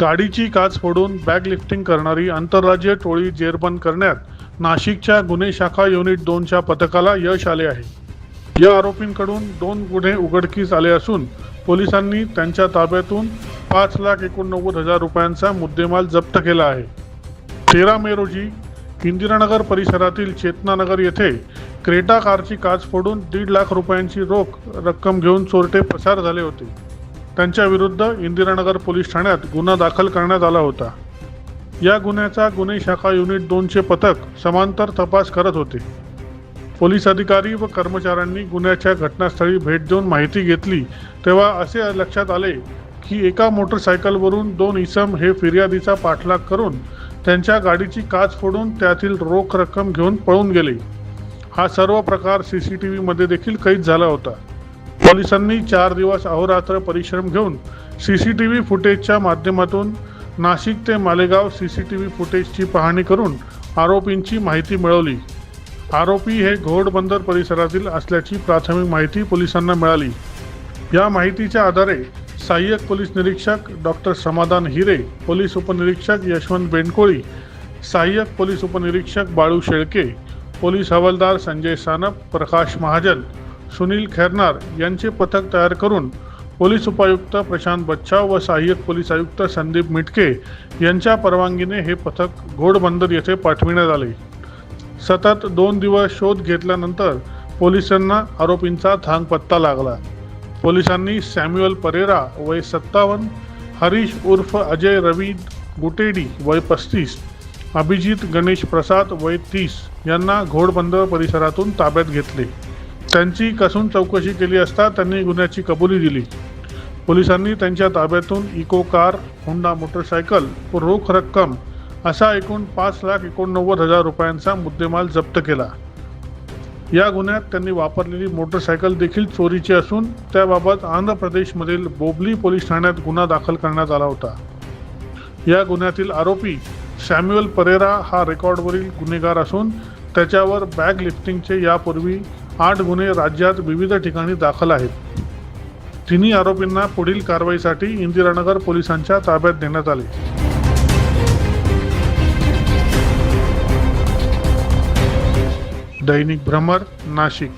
गाडीची काच फोडून बॅग लिफ्टिंग करणारी आंतरराज्य टोळी जेरबंद करण्यात नाशिकच्या गुन्हे शाखा युनिट दोनच्या पथकाला यश आले आहे. या आरोपींकडून दोन गुन्हे उघडकीस आले असून पोलिसांनी त्यांच्या ताब्यातून पाच लाख एकोणनव्वद हजार रुपयांचा मुद्देमाल जप्त केला आहे. तेरा मे रोजी इंदिरानगर परिसरातील चेतनानगर येथे क्रेटा कारची काच फोडून दीड लाख रुपयांची रोख रक्कम घेऊन चोरटे पसार झाले होते. त्यांच्या विरुद्ध इंदिरानगर पोलीस ठाण्यात गुन्हा दाखल करण्यात आला होता. या गुन्ह्याचा गुन्हे शाखा युनिट दोनचे पथक समांतर तपास करत होते. पोलीस अधिकारी व कर्मचाऱ्यांनी गुन्ह्याच्या घटनास्थळी भेट देऊन माहिती घेतली. तेव्हा असे लक्षात आले की एका मोटरसायकलवरून दोन इसम हे फिर्यादीचा पाठलाग करून त्यांच्या गाडीची काच फोडून त्यातील रोख रक्कम घेऊन पळून गेले. हा सर्व प्रकार सी सी टी व्हीमध्ये देखील कैद झाला होता. पोलिसांनी चार दिवस अहोरात्र परिश्रम घेऊन सी सी टी व्ही फुटेजच्या माध्यमातून नाशिक ते Malegaon C C T V फुटेजची पाहणी करून आरोपींची माहिती मिळवली. आरोपी हे घोडबंदर परिसरातील असल्याची प्राथमिक माहिती पोलिसांना मिळाली. या माहितीच्या आधारे सहाय्यक पोलीस निरीक्षक डॉक्टर समाधान हिरे पोलीस उपनिरीक्षक यशवंत बेंडकोळी सहाय्यक पोलीस उपनिरीक्षक बाळू शेळके पोलीस हवालदार संजय सानप प्रकाश महाजन सुनील खैरनार यांचे पथक तयार करून पोलीस उपायुक्त प्रशांत बच्छाव व सहाय्यक पोलीस आयुक्त संदीप मिटके यांच्या परवानगीने हे पथक घोडबंदर येथे पाठविण्यात आले. सतत दोन दिवस शोध घेतल्यानंतर पोलिसांना आरोपींचा थांगपत्ता लागला. पोलिसांनी सॅम्युअल परेरा वय सत्तावन्न हरीश उर्फ अजय रवी गुटेडी वय पस्तीस अभिजित गणेश प्रसाद वय तीस यांना घोडबंदर परिसरातून ताब्यात घेतले. त्यांची कसून चौकशी केली असता त्यांनी गुन्ह्याची कबुली दिली. पोलिसांनी त्यांच्या ताब्यातून इको कार होंडा मोटरसायकल व रोख रक्कम असा एकूण पाच लाख एकोणनव्वद हजार रुपयांचा मुद्देमाल जप्त केला. या गुन्ह्यात त्यांनी वापरलेली मोटरसायकल देखील चोरीची असून त्याबाबत आंध्र प्रदेशमधील बोबली पोलीस ठाण्यात गुन्हा दाखल करण्यात आला होता. या गुन्ह्यातील आरोपी सॅम्युअल परेरा हा रेकॉर्डवरील गुन्हेगार असून त्याच्यावर बॅग लिफ्टिंगचे यापूर्वी आठ गुन्हे राज्यात विविध ठिकाणी दाखल आहेत. तिन्ही आरोपींना पुढील कारवाईसाठी इंदिरानगर पोलिसांच्या ताब्यात देण्यात आले. दैनिक भ्रमर नाशिक.